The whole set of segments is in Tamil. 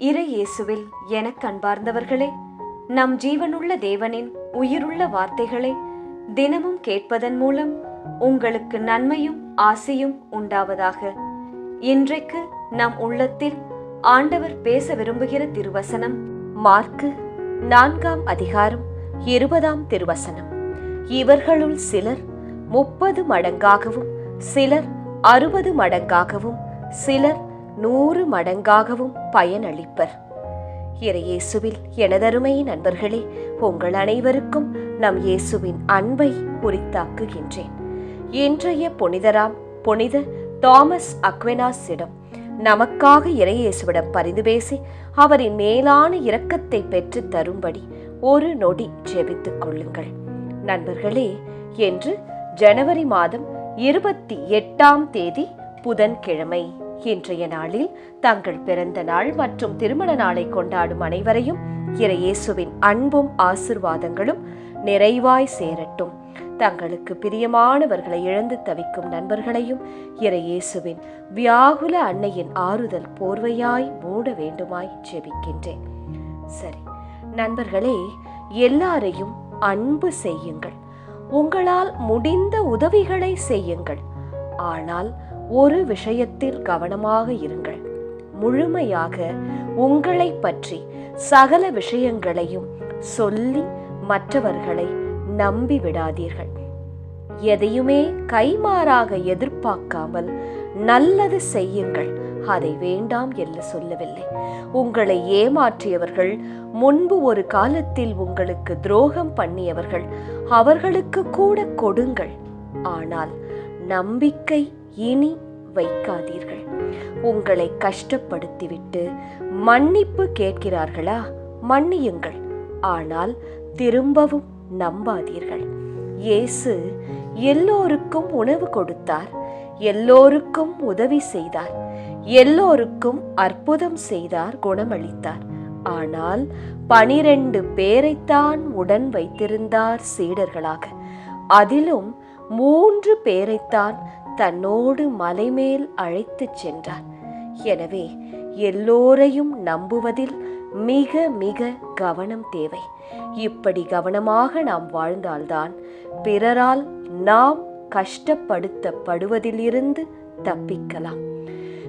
இறை இயேசுவில் எனக் அன்பார்ந்தவர்களே நம் ஜீவனுள்ள தேவனின் உயிருள்ள வார்த்தைகளை தினமும் கேட்பதன் மூலம் உங்களுக்கு நன்மையும் ஆசையும் உண்டாவதாக. இன்றைக்கு நம் உள்ளத்தில் ஆண்டவர் பேச விரும்புகிற திருவசனம் மார்க்கு நான்காம் அதிகாரம் இருபதாம் திருவசனம். இவர்களுள் சிலர் முப்பது மடங்காகவும் சிலர் அறுபது மடங்காகவும் சிலர் நூறு மடங்காகவும் பயனளிப்பர். இறையேசுவில் எனதருமை நண்பர்களே உங்கள் அனைவருக்கும் நம் இயேசுவின் அன்பை உரித்தாக்குகின்றேன். இன்றைய புனிதராம் புனித தாமஸ் அக்வெனாஸிடம் நமக்காக இறையேசுவிடம் பரிந்து பேசி அவரின் மேலான இரக்கத்தை பெற்று தரும்படி ஒரு நொடி ஜெபித்துக் கொள்ளுங்கள். நண்பர்களே என்று ஜனவரி மாதம் இருபத்தி எட்டாம் தேதி புதன்கிழமை. இன்றைய நாளில் தங்கள் பிறந்த நாள் மற்றும் திருமண நாளை கொண்டாடும் அனைவரையும் இறையேசுவின் அன்பும் ஆசிர்வாதங்களும் நிறைவாய் சேரட்டும். தங்களுக்கு பிரியமானவர்களை இழந்து தவிக்கும் நண்பர்களையும் இறையேசுவின் வியாகுல அன்னையின் ஆறுதல் போர்வையாய் மூட வேண்டுமாய் ஜெபிக்கின்றேன். சரி நண்பர்களே எல்லாரையும் அன்பு செய்யுங்கள். உங்களால் முடிந்த உதவிகளை செய்யுங்கள். ஆனால் ஒரு விஷயத்தில் கவனமாக இருங்கள். முழுமையாக உங்களை பற்றி சகல விஷயங்களையும் சொல்லி மற்றவர்களை நம்பி விடாதீர்கள் எதையுமே கைமாறாக எதிர்பார்க்காமல் நல்லது செய்யுங்கள். அதை வேண்டாம் என்று சொல்லவில்லை. உங்களை ஏமாற்றியவர்கள் முன்பு ஒரு காலத்தில் உங்களுக்கு துரோகம் பண்ணியவர்கள் அவர்களுக்கு கூட கொடுங்கள். ஆனால் நம்பிக்கை இனி வைக்காதீர்கள். உங்களை கஷ்டப்படுத்திவிட்டு மன்னிப்பு கேட்கிறார்களா? மன்னியுங்கள். ஆனால் திரும்பவும் நம்பாதீர்கள். இயேசு எல்லோருக்கும் உணவு கொடுத்தார். எல்லோருக்கும் உதவி செய்தார். எல்லோருக்கும் அற்புதம் செய்தார் குணமளித்தார். ஆனால் பனிரெண்டு பேரைத்தான் உடன் வைத்திருந்தார் சீடர்களாக. அதிலும் மூன்று பேரைத்தான் தன்னோடு மலைமேல் அழைத்துச் சென்றார் எனவே எல்லோரையும் நம்புவதில் மிக மிக கவனம் தேவை. இப்படி கவனமாக நாம் வாழ்ந்தால்தான் பிறரால் நாம் கஷ்டப்படுத்தப்படுவதிலிருந்து தப்பிக்கலாம்.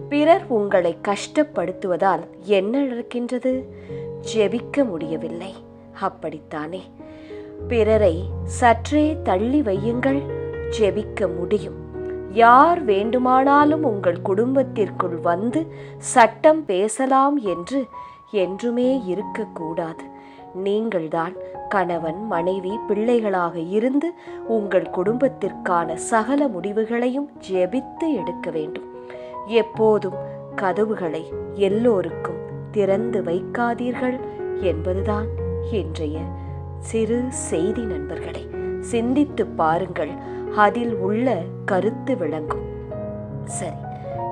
பிறர் உங்களை கஷ்டப்படுத்துவதால் என்ன நடக்கின்றது? ஜெபிக்க முடியவில்லை. அப்படித்தானே? பிறரை சற்றே தள்ளி வையுங்கள். ஜெபிக்க முடியும். யார் வேண்டுமானாலும் உங்கள் குடும்பத்திற்குள் வந்து சட்டம் பேசலாம் என்று என்றுமே இருக்கக்கூடாது. நீங்கள்தான் கணவன் மனைவி பிள்ளைகளாக இருந்து உங்கள் குடும்பத்திற்கான சகல முடிவுகளையும் ஜெபித்து எடுக்க வேண்டும். எப்போதும் கதவுகளை எல்லோருக்கும் திறந்து வைக்காதீர்கள் என்பதுதான் இன்றைய சிறு செய்தி நண்பர்களை. சிந்தித்து பாருங்கள் அதில் உள்ள கருத்து விளங்கும். சரி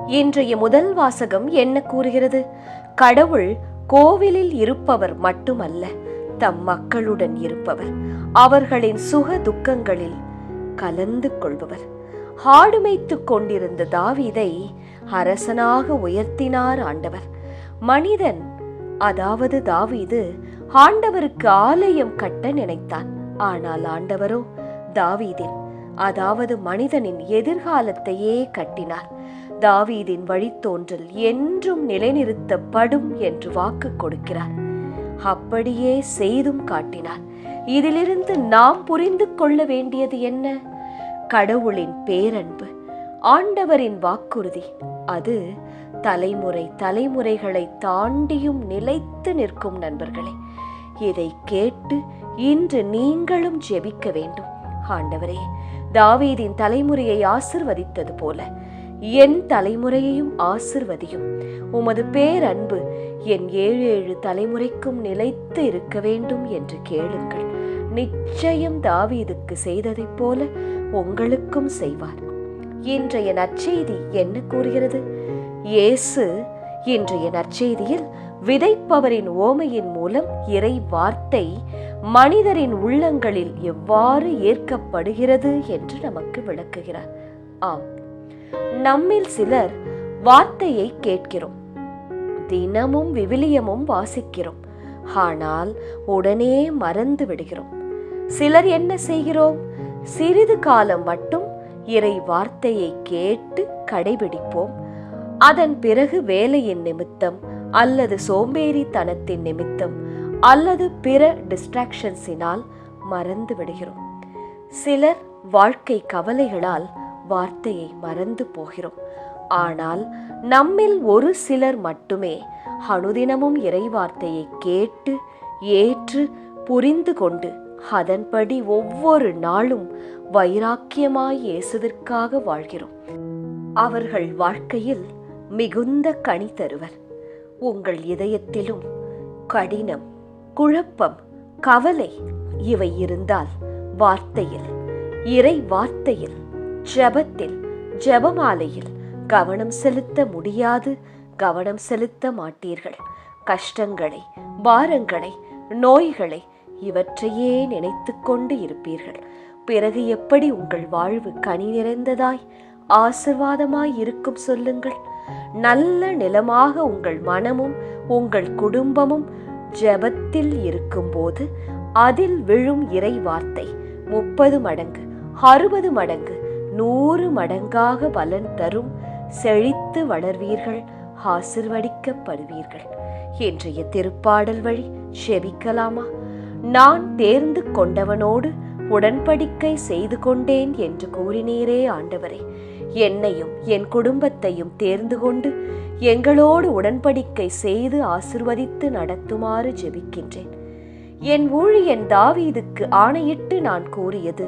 இன்றைய முதல் வாசகம் என்ன கூறுகிறது? கடவுள் கோவிலில் இருப்பவர் மட்டுமல்ல தம் மக்களுடன் இருப்பவர் அவர்களின் சுக துக்கங்களில் கலந்து கொள்பவர். ஆடுமைத்துக் கொண்டிருந்த தாவீதை அரசனாக உயர்த்தினார் ஆண்டவர். மனிதன் அதாவது தாவீது ஆண்டவருக்கு ஆலயம் கட்ட நினைத்தான். ஆனால் ஆண்டவரோ தாவீதின் அதாவது மனிதனின் எதிர்காலத்தையே கட்டினார். தாவீதின் வழித்தோன்றல் என்றும் நிலைநிறுத்தப்படும் என்று வாக்கு கொடுக்கிறார். அப்படியே செய்தும் காட்டினார். இதிலிருந்து நாம் புரிந்து கொள்ள வேண்டியது என்ன? கடவுளின் பேரன்பு ஆண்டவரின் வாக்குறுதி அது தலைமுறை தலைமுறைகளை தாண்டியும் நிலைத்து நிற்கும் நண்பர்களே. இதை கேட்டு இன்று நீங்களும் ஜெபிக்க வேண்டும். ஆண்டவரே தாவீதின் தலைமுறையை ஆசிர்வதித்தது போல. என் தலைமுறையையும் ஆசிர்வதியும். உமது பேரன்பு என் ஏழு ஏழு தலைமுறைக்கும் நிலைத்து இருக்க வேண்டும் என்று கேளுங்கள். நிச்சயம் தாவீதுக்கு செய்ததைப் போல உங்களுக்கும் செய்வார். இன்றைய நற்செய்தி என்ன கூறுகிறது? இயேசு இன்றைய நற்செய்தியில் விதைப்பவரின் ஓமையின் மூலம் இறை வார்த்தை மனிதரின் உள்ளங்களில் எவ்வாறு ஏற்கப்படுகிறது என்று நமக்கு விளக்குகிறார். ஆம். நம்மில் சிலர் வார்த்தையை கேட்கிறோம். தினமும் விவிலியமும் வாசிக்கிறோம். ஆனால் உடனே மறந்து விடுகிறோம். சிலர் என்ன செய்கிறோம்? சிறிது காலம் மட்டும் இறை வார்த்தையை கேட்டு கடைபிடிப்போம். அதன் பிறகு வேலையின் நிமித்தம் அல்லது சோம்பேறித்தனத்தின் நிமித்தம் அல்லது பிற டிஸ்ட்ராக்ஷன்ஸினால் மறந்து விடுகிறோம். சிலர் வாழ்க்கை கவலைகளால் வார்த்தையை மறந்து போகிறோம். ஆனால் நம்மில் ஒரு சிலர் மட்டுமே அனுதினமும் இறைவார்த்தையை கேட்டு ஏற்று புரிந்து கொண்டு அதன்படி ஒவ்வொரு நாளும் வைராக்கியமாய் இயேசுவிற்காக வாழ்கிறோம். அவர்கள் வாழ்க்கையில் மிகுந்த கனி தருவர். உங்கள் இதயத்திலும் கடினம் குழப்பம் கவலை இவை இருந்தால் வார்த்தையில் இறை வார்த்தையில் ஜெபத்தில் ஜெபமாலையில் கவனம் செலுத்த முடியாது கவனம் செலுத்த மாட்டீர்கள். கஷ்டங்களை பாரங்களை நோய்களை இவற்றையே நினைத்து கொண்டு இருப்பீர்கள். பிறகு எப்படி உங்கள் வாழ்வு கனி நிறைந்ததாய் ஆசிர்வாதமாய் இருக்கும் சொல்லுங்கள். நல்ல நிலமாக உங்கள் மனமும் உங்கள் குடும்பமும் ஜெபத்தில் இருக்கும்போது அதில் விழும் இறை வார்த்தை முப்பது மடங்கு அறுபது மடங்கு நூறு மடங்காக பலன் தரும் செழித்து வளர்வீர்கள் ஆசிர்வதிக்கப்படுவீர்கள். இன்றைய திருப்பாடல் வழி செபிக்கலாமா? நான் தேர்ந்து கொண்டவனோடு உடன்படிக்கை செய்து கொண்டேன் என்று கூறினீரே ஆண்டவரே. என்னையும் என் குடும்பத்தையும் தேர்ந்து கொண்டு எங்களோடு உடன்படிக்கை செய்து ஆசிர்வதித்து நடத்துமாறு ஜெபிக்கின்றேன். என் ஊழியன் தாவீதுக்கு ஆணையிட்டு நான் கூறியது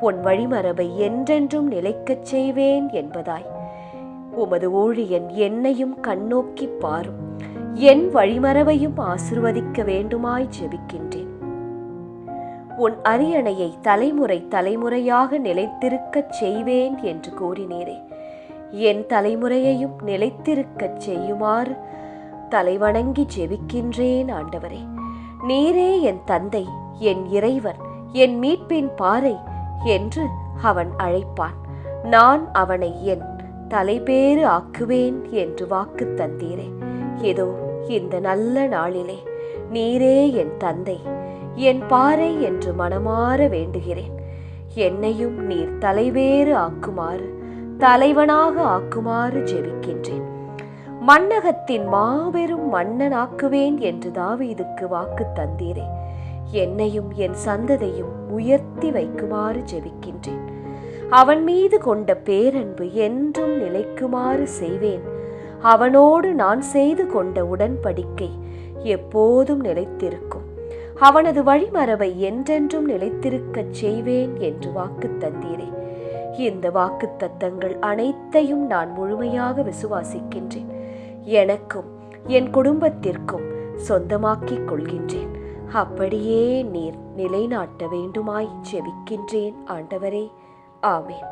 உன் வழிமரபை என்றென்றும் நிலைக்கச் செய்வேன் என்பதாய். உமது ஊழியன் என்னையும் கண்ணோக்கி பாரும். என் வழிமரபையும் ஆசிர்வதிக்க வேண்டுமாய் ஜெபிக்கின்றேன். உன் அரியணையை தலைமுறை தலைமுறையாக நிலைத்திருக்கச் செய்வேன் என்று கூறினீரே. என் தலைமுறையையும் நிலைத்திருக்கச் செய்யுமாறு தலைவணங்கி ஜெபிக்கின்றேன் ஆண்டவரே. நீரே என் தந்தை என் இறைவன் என் மீட்பின் பாறை என்று அவன் அழைப்பான். நான் அவனை என் தலைபேறு ஆக்குவேன் என்று வாக்கு தந்தீரே. இதோ இந்த நல்ல நாளிலே நீரே என் தந்தை என் பாறை என்று மனமாற வேண்டுகிறேன். என்னையும் நீர் தலைவேறு ஆக்குமாறு தலைவனாக ஆக்குமாறு ஜெபிக்கின்றேன். மன்னகத்தின் மாபெரும் மன்னனாக்குவேன் என்று தாவீதுக்கு வாக்கு தந்தீரே. என்னையும் என் சந்ததையும் உயர்த்தி வைக்குமாறு ஜெபிக்கின்றேன். அவன் மீது கொண்ட பேரன்பு என்றும் நிலைக்குமாறு செய்வேன். அவனோடு நான் செய்து கொண்ட உடன்படிக்கை எப்போதும் நிலைத்திருக்கும். அவனது வழிமரபை என்றென்றும் நிலைத்திருக்கச் செய்வேன் என்று வாக்கு தந்தீரே. இந்த வாக்கு தத்தங்கள் அனைத்தையும் நான் முழுமையாக விசுவாசிக்கின்றேன். எனக்கும் என் குடும்பத்திற்கும் சொந்தமாக்கிக் கொள்கின்றேன். அப்படியே நீர் நிலைநாட்ட வேண்டுமாய் ஜெபிக்கின்றேன் ஆண்டவரே. ஆமேன்.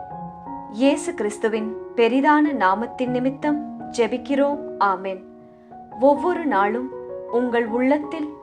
இயேசு கிறிஸ்துவின் பெரிதான நாமத்தின் நிமித்தம் ஜெபிக்கிறோம். ஆமேன். ஒவ்வொரு நாளும் உங்கள் உள்ளத்தில்